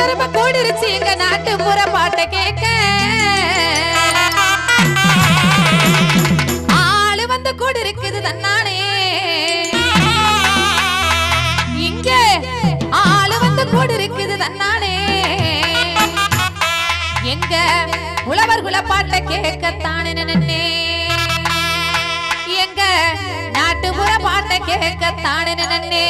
திரும்ப கூடிருச்சு எங்க நாட்டு புற பாட்டை கேட்க. ஆளு வந்து கூடிருக்குது தன்னானே இங்க ஆளு வந்து கூடிருக்குது தன்னானே எங்க உழவர் குல பாட்டை கேட்கத்தானே நின்னே. எங்க நாட்டுப்புற பாட்டை கேட்கத்தானே நின்னே.